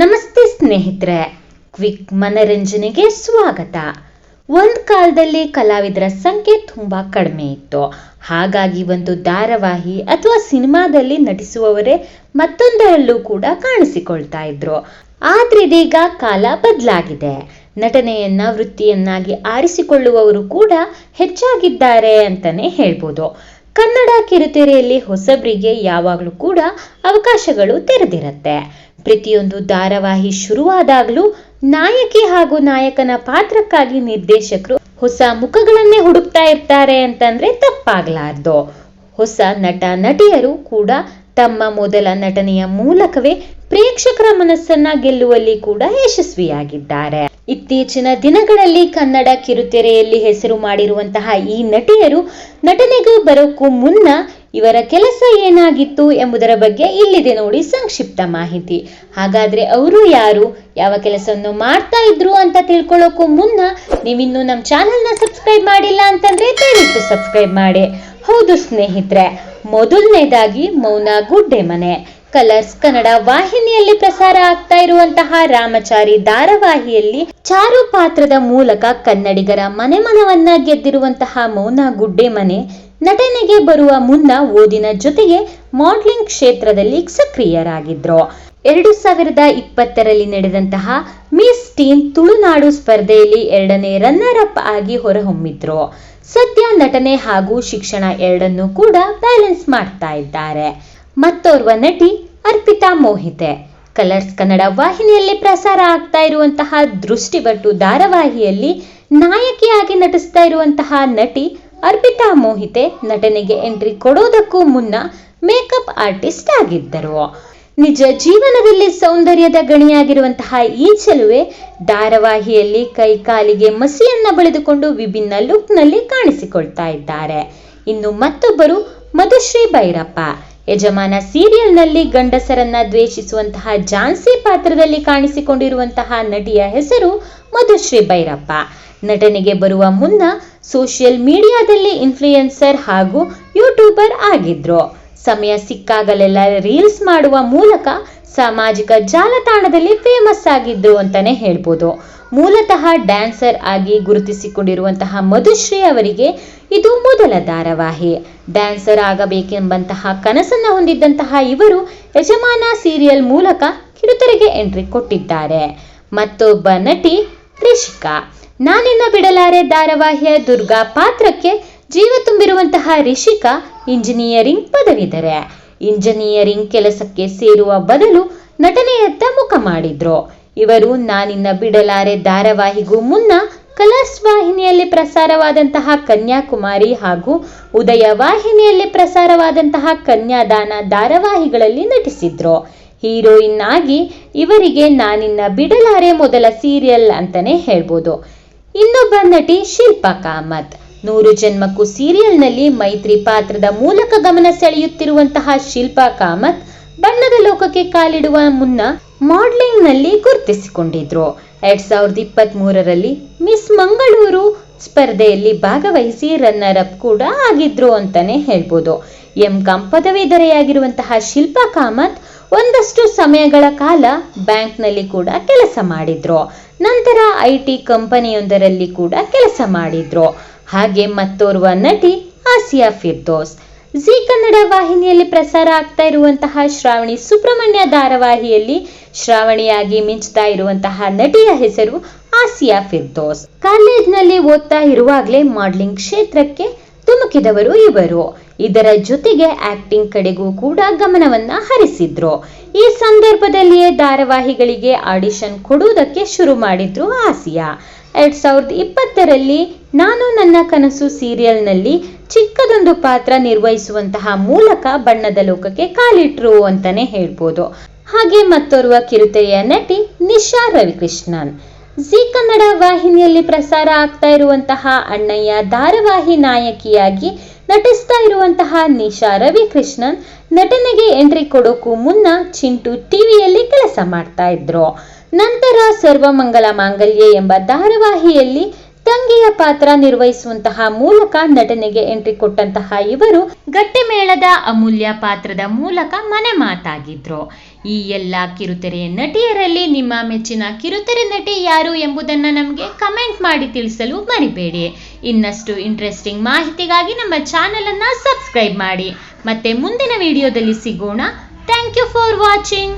ನಮಸ್ತೆ ಸ್ನೇಹಿತರೆ, ಕ್ವಿಕ್ ಮನರಂಜನೆಗೆ ಸ್ವಾಗತ. ಒಂದ್ ಕಾಲದಲ್ಲಿ ಕಲಾವಿದರ ಸಂಖ್ಯೆ ತುಂಬಾ ಕಡಿಮೆ ಇತ್ತು. ಹಾಗಾಗಿ ಒಂದು ಧಾರಾವಾಹಿ ಅಥವಾ ಸಿನಿಮಾದಲ್ಲಿ ನಟಿಸುವವರೇ ಮತ್ತೊಂದರಲ್ಲೂ ಕೂಡ ಕಾಣಿಸಿಕೊಳ್ತಾ ಇದ್ರು. ಆದ್ರೆ ಇದೀಗ ಕಾಲ ಬದಲಾಗಿದೆ. ನಟನೆಯನ್ನ, ವೃತ್ತಿಯನ್ನಾಗಿ ಆರಿಸಿಕೊಳ್ಳುವವರು ಕೂಡ ಹೆಚ್ಚಾಗಿದ್ದಾರೆ ಅಂತಾನೆ ಹೇಳ್ಬೋದು. ಕನ್ನಡ ಕಿರುತೆರೆಯಲ್ಲಿ ಹೊಸಬರಿಗೆ ಯಾವಾಗಲೂ ಕೂಡ ಅವಕಾಶಗಳು ತೆರೆದಿರತ್ತೆ. ಪ್ರತಿಯೊಂದು ಧಾರಾವಾಹಿ ಶುರುವಾದಾಗಲೂ ನಾಯಕಿ ಹಾಗೂ ನಾಯಕನ ಪಾತ್ರಕ್ಕಾಗಿ ನಿರ್ದೇಶಕರು ಹೊಸ ಮುಖಗಳನ್ನೇ ಹುಡುಕ್ತಾ ಇರ್ತಾರೆ ಅಂತಂದ್ರೆ ತಪ್ಪಾಗ್ಲಾರ್ದು. ಹೊಸ ನಟ, ನಟಿಯರು ಕೂಡ ತಮ್ಮ ಮೊದಲ ನಟನೆಯ ಮೂಲಕವೇ ಪ್ರೇಕ್ಷಕರ ಮನಸ್ಸನ್ನ ಗೆಲ್ಲುವಲ್ಲಿ ಕೂಡ ಯಶಸ್ವಿಯಾಗಿದ್ದಾರೆ. ಇತ್ತೀಚಿನ ದಿನಗಳಲ್ಲಿ ಕನ್ನಡ ಕಿರುತೆರೆಯಲ್ಲಿ ಹೆಸರು ಮಾಡಿರುವಂತಹ ಈ ನಟಿಯರು ನಟನೆಗೂ ಬರೋಕ್ಕೂ ಮುನ್ನ ಇವರ ಕೆಲಸ ಏನಾಗಿತ್ತು ಎಂಬುದರ ಬಗ್ಗೆ ಇಲ್ಲಿದೆ ನೋಡಿ ಸಂಕ್ಷಿಪ್ತ ಮಾಹಿತಿ. ಹಾಗಾದ್ರೆ ಅವರು ಯಾರು, ಯಾವ ಕೆಲಸವನ್ನು ಮಾಡ್ತಾ ಇದ್ರು ಅಂತ ತಿಳ್ಕೊಳ್ಳೋಕ್ಕೂ ಮುನ್ನ ನೀವಿನ್ನು ನಮ್ಮ ಚಾನೆಲ್ನ ಸಬ್ಸ್ಕ್ರೈಬ್ ಮಾಡಿಲ್ಲ ಅಂತಂದ್ರೆ ದಯವಿಟ್ಟು ಸಬ್ಸ್ಕ್ರೈಬ್ ಮಾಡಿ. ಹೌದು ಸ್ನೇಹಿತರೆ, ಮೊದಲನೇದಾಗಿ ಮೌನ ಗುಡ್ಡೆ ಮನೆ ಕಲರ್ಸ್ ಕನ್ನಡ ವಾಹಿನಿಯಲ್ಲಿ ಪ್ರಸಾರ ಆಗ್ತಾ ಇರುವಂತಹ ರಾಮಚಾರಿ ಧಾರಾವಾಹಿಯಲ್ಲಿ ಚಾರು ಪಾತ್ರದ ಮೂಲಕ ಕನ್ನಡಿಗರ ಮನೆ ಮನವನ್ನ ಗೆದ್ದಿರುವಂತಹ ಮೌನ ಗುಡ್ಡೆ ಮನೆ ನಟನೆಗೆ ಬರುವ ಮುನ್ನ ಓದಿನ ಜೊತೆಗೆ ಮಾಡ್ಲಿಂಗ್ ಕ್ಷೇತ್ರದಲ್ಲಿ ಸಕ್ರಿಯರಾಗಿದ್ರು. ಎರಡು ಸಾವಿರದ ಇಪ್ಪತ್ತರಲ್ಲಿ ನಡೆದಂತಹ ಮಿಸ್ ಟೀನ್ ತುಳುನಾಡು ಸ್ಪರ್ಧೆಯಲ್ಲಿ ಎರಡನೇ ರನ್ನರ್ ಅಪ್ ಆಗಿ ಹೊರಹೊಮ್ಮಿದ್ರು. ಸದ್ಯ ನಟನೆ ಹಾಗೂ ಶಿಕ್ಷಣ ಎರಡನ್ನೂ ಕೂಡ ಬ್ಯಾಲೆನ್ಸ್ ಮಾಡ್ತಾ ಇದ್ದಾರೆ. ಮತ್ತೋರ್ವ ನಟಿ ಅರ್ಪಿತಾ ಮೋಹಿತೆ. ಕಲರ್ಸ್ ಕನ್ನಡ ವಾಹಿನಿಯಲ್ಲಿ ಪ್ರಸಾರ ಆಗ್ತಾ ಇರುವಂತಹ ದೃಷ್ಟಿಬಟ್ಟು ಧಾರಾವಾಹಿಯಲ್ಲಿ ನಾಯಕಿಯಾಗಿ ನಟಿಸ್ತಾ ಇರುವಂತಹ ನಟಿ ಅರ್ಪಿತಾ ಮೋಹಿತೆ ನಟನೆಗೆ ಎಂಟ್ರಿ ಕೊಡೋದಕ್ಕೂ ಮುನ್ನ ಮೇಕಪ್ ಆರ್ಟಿಸ್ಟ್ ಆಗಿದ್ದರು. ನಿಜ ಜೀವನದಲ್ಲಿ ಸೌಂದರ್ಯದ ಗಣಿಯಾಗಿರುವಂತಹ ಈ ಚೆಲುವೆ ಧಾರಾವಾಹಿಯಲ್ಲಿ ಕೈಕಾಲಿಗೆ ಮಸಿಯನ್ನ ಬಳಿದುಕೊಂಡು ವಿಭಿನ್ನ ಲುಕ್ನಲ್ಲಿ ಕಾಣಿಸಿಕೊಳ್ತಾ ಇದ್ದಾರೆ. ಇನ್ನು ಮತ್ತೊಬ್ಬರು ಮಧುಶ್ರೀ ಭೈರಪ್ಪ ಯಜಮಾನ ಸೀರಿಯಲ್ನಲ್ಲಿ ಗಂಡಸರನ್ನ ದ್ವೇಷಿಸುವಂತಹ ಜಾನ್ಸಿ ಪಾತ್ರದಲ್ಲಿ ಕಾಣಿಸಿಕೊಂಡಿರುವಂತಹ ನಟಿಯ ಹೆಸರು ಮಧುಶ್ರೀ ಭೈರಪ್ಪ ನಟನೆಗೆ ಬರುವ ಮುನ್ನ ಸೋಷಿಯಲ್ ಮೀಡಿಯಾದಲ್ಲಿ ಇನ್ಫ್ಲೂಯೆನ್ಸರ್ ಹಾಗೂ ಯೂಟ್ಯೂಬರ್ ಆಗಿದ್ರು. ಸಮಯ ಸಿಕ್ಕಾಗಲೆಲ್ಲ ರೀಲ್ಸ್ ಮಾಡುವ ಮೂಲಕ ಸಾಮಾಜಿಕ ಜಾಲತಾಣದಲ್ಲಿ ಫೇಮಸ್ ಆಗಿದ್ರು ಅಂತಾನೆ ಹೇಳ್ಬೋದು. ಮೂಲತಃ ಡ್ಯಾನ್ಸರ್ ಆಗಿ ಗುರುತಿಸಿಕೊಂಡಿರುವಂತಹ ಮಧುಶ್ರೀ ಅವರಿಗೆ ಇದು ಮೊದಲ ಧಾರಾವಾಹಿ. ಡ್ಯಾನ್ಸರ್ ಆಗಬೇಕೆಂಬಂತಹ ಕನಸನ್ನು ಹೊಂದಿದ್ದಂತಹ ಇವರು ಯಜಮಾನ ಸೀರಿಯಲ್ ಮೂಲಕ ಕಿರುತೆರೆಗೆ ಎಂಟ್ರಿ ಕೊಟ್ಟಿದ್ದಾರೆ. ಮತ್ತೊಬ್ಬ ನಟಿ ರಿಷಿಕಾ. ನಾನಿನ್ನ ಬಿಡಲಾರೆ ಧಾರಾವಾಹಿಯ ದುರ್ಗಾ ಪಾತ್ರಕ್ಕೆ ಜೀವ ತುಂಬಿರುವಂತಹ ರಿಷಿಕಾ ಇಂಜಿನಿಯರಿಂಗ್ ಪದವಿದರೆ ಇಂಜಿನಿಯರಿಂಗ್ ಕೆಲಸಕ್ಕೆ ಸೇರುವ ಬದಲು ನಟನೆಯತ್ತ ಮುಖ ಮಾಡಿದ್ರು. ಇವರು ನಾನಿನ್ನ ಬಿಡಲಾರೆ ಧಾರಾವಾಹಿಗೂ ಮುನ್ನ ಕಲರ್ಸ್ ವಾಹಿನಿಯಲ್ಲಿ ಪ್ರಸಾರವಾದಂತಹ ಕನ್ಯಾಕುಮಾರಿ ಹಾಗೂ ಉದಯ ವಾಹಿನಿಯಲ್ಲಿ ಪ್ರಸಾರವಾದಂತಹ ಕನ್ಯಾದಾನ ಧಾರಾವಾಹಿಗಳಲ್ಲಿ ನಟಿಸಿದ್ರು. ಹೀರೋಯಿನ್ ಆಗಿ ಇವರಿಗೆ ನಾನಿನ್ನ ಬಿಡಲಾರೆ ಮೊದಲ ಸೀರಿಯಲ್ ಅಂತಾನೆ ಹೇಳ್ಬೋದು. ಇನ್ನೊಬ್ಬ ನಟಿ ಶಿಲ್ಪಾ ಕಾಮತ್. ನೂರು ಜನ್ಮಕ್ಕೂ ಸೀರಿಯಲ್ನಲ್ಲಿ ಮೈತ್ರಿ ಪಾತ್ರದ ಮೂಲಕ ಗಮನ ಸೆಳೆಯುತ್ತಿರುವಂತಹ ಶಿಲ್ಪಾ ಕಾಮತ್ ಬಣ್ಣದ ಲೋಕಕ್ಕೆ ಕಾಲಿಡುವ ಮುನ್ನ ಮಾಡ್ಲಿಂಗ್ನಲ್ಲಿ ಗುರುತಿಸಿಕೊಂಡಿದ್ರು. ಎರಡ್ ಸಾವಿರದ ಇಪ್ಪತ್ತ್ ಮೂರರಲ್ಲಿ ಮಿಸ್ ಮಂಗಳೂರು ಸ್ಪರ್ಧೆಯಲ್ಲಿ ಭಾಗವಹಿಸಿ ರನ್ನರ್ ಅಪ್ ಕೂಡ ಆಗಿದ್ರು ಅಂತಾನೆ ಹೇಳ್ಬೋದು. ಎಂ ಕಾಂ ಪದವೀಧರೆಯಾಗಿರುವಂತಹ ಶಿಲ್ಪಾ ಕಾಮತ್ ಒಂದಷ್ಟು ಸಮಯಗಳ ಕಾಲ ಬ್ಯಾಂಕ್ನಲ್ಲಿ ಕೂಡ ಕೆಲಸ ಮಾಡಿದ್ರು. ನಂತರ ಐ ಟಿ ಕಂಪನಿಯೊಂದರಲ್ಲಿ ಕೂಡ ಕೆಲಸ ಮಾಡಿದ್ರು. ಹಾಗೆ ಮತ್ತೋರ್ವ ನಟಿ ಆಸಿಯಾ ಫಿರ್ದೋಸ್. ಜಿ ಕನ್ನಡ ವಾಹಿನಿಯಲ್ಲಿ ಪ್ರಸಾರ ಆಗ್ತಾ ಇರುವಂತಹ ಶ್ರಾವಣಿ ಸುಬ್ರಹ್ಮಣ್ಯ ಧಾರಾವಾಹಿಯಲ್ಲಿ ಶ್ರಾವಣಿಯಾಗಿ ಮಿಂಚ್ತಾ ಇರುವಂತಹ ನಟಿಯ ಹೆಸರು ಆಸಿಯಾ ಫಿರ್ದೋಸ್. ಕಾಲೇಜ್ನಲ್ಲಿ ಓದ್ತಾ ಇರುವಾಗಲೇ ಮಾಡ್ಲಿಂಗ್ ಕ್ಷೇತ್ರಕ್ಕೆ ತುಮುಕಿದವರು ಇವರು. ಇದರ ಜೊತೆಗೆ ಆಕ್ಟಿಂಗ್ ಕಡೆಗೂ ಕೂಡ ಗಮನವನ್ನ ಹರಿಸಿದ್ರು. ಈ ಸಂದರ್ಭದಲ್ಲಿಯೇ ಧಾರಾವಾಹಿಗಳಿಗೆ ಆಡಿಷನ್ ಕೊಡುವುದಕ್ಕೆ ಶುರು ಮಾಡಿದ್ರು ಆಸಿಯಾ. ಎರಡ್ ಸಾವಿರದ ಇಪ್ಪತ್ತರಲ್ಲಿ ನಾನು ನನ್ನ ಕನಸು ಸೀರಿಯಲ್ನಲ್ಲಿ ಚಿಕ್ಕದೊಂದು ಪಾತ್ರ ನಿರ್ವಹಿಸುವಂತಹ ಮೂಲಕ ಬಣ್ಣದ ಲೋಕಕ್ಕೆ ಕಾಲಿಟ್ರು ಅಂತಾನೆ ಹೇಳ್ಬೋದು. ಹಾಗೆ ಮತ್ತೋರ್ವ ಕಿರುತೆರೆಯ ನಟಿ ನಿಶಾ ರವಿಕೃಷ್ಣನ್. ಜಿ ಕನ್ನಡ ವಾಹಿನಿಯಲ್ಲಿ ಪ್ರಸಾರ ಆಗ್ತಾ ಇರುವಂತಹ ಅಣ್ಣಯ್ಯ ಧಾರಾವಾಹಿ ನಾಯಕಿಯಾಗಿ ನಟಿಸ್ತಾ ಇರುವಂತಹ ನಿಶಾ ರವಿಕೃಷ್ಣನ್ ನಟನೆಗೆ ಎಂಟ್ರಿ ಕೊಡೋಕ್ಕೂ ಮುನ್ನ ಚಿಂಟು ಟಿವಿಯಲ್ಲಿ ಕೆಲಸ ಮಾಡ್ತಾ ಇದ್ರು. ನಂತರ ಸರ್ವಮಂಗಲ ಮಾಂಗಲ್ಯ ಎಂಬ ಧಾರಾವಾಹಿಯಲ್ಲಿ ತಂಗಿಯ ಪಾತ್ರ ನಿರ್ವಹಿಸುವಂತಹ ಮೂಲಕ ನಟನೆಗೆ ಎಂಟ್ರಿ ಕೊಟ್ಟಂತಹ ಇವರು ಗಟ್ಟಿಮೇಳದ ಅಮೂಲ್ಯ ಪಾತ್ರದ ಮೂಲಕ ಮನೆ ಮಾತಾಗಿದ್ರು. ಈ ಎಲ್ಲ ಕಿರುತೆರೆಯ ನಟಿಯರಲ್ಲಿ ನಿಮ್ಮ ಮೆಚ್ಚಿನ ಕಿರುತೆರೆ ನಟಿ ಯಾರು ಎಂಬುದನ್ನ ನಮಗೆ ಕಮೆಂಟ್ ಮಾಡಿ ತಿಳಿಸಲು ಮರಿಬೇಡಿ. ಇನ್ನಷ್ಟು ಇಂಟ್ರೆಸ್ಟಿಂಗ್ ಮಾಹಿತಿಗಾಗಿ ನಮ್ಮ ಚಾನೆಲ್ ಅನ್ನ ಸಬ್ಸ್ಕ್ರೈಬ್ ಮಾಡಿ. ಮತ್ತೆ ಮುಂದಿನ ವಿಡಿಯೋದಲ್ಲಿ ಸಿಗೋಣ. Thank you for watching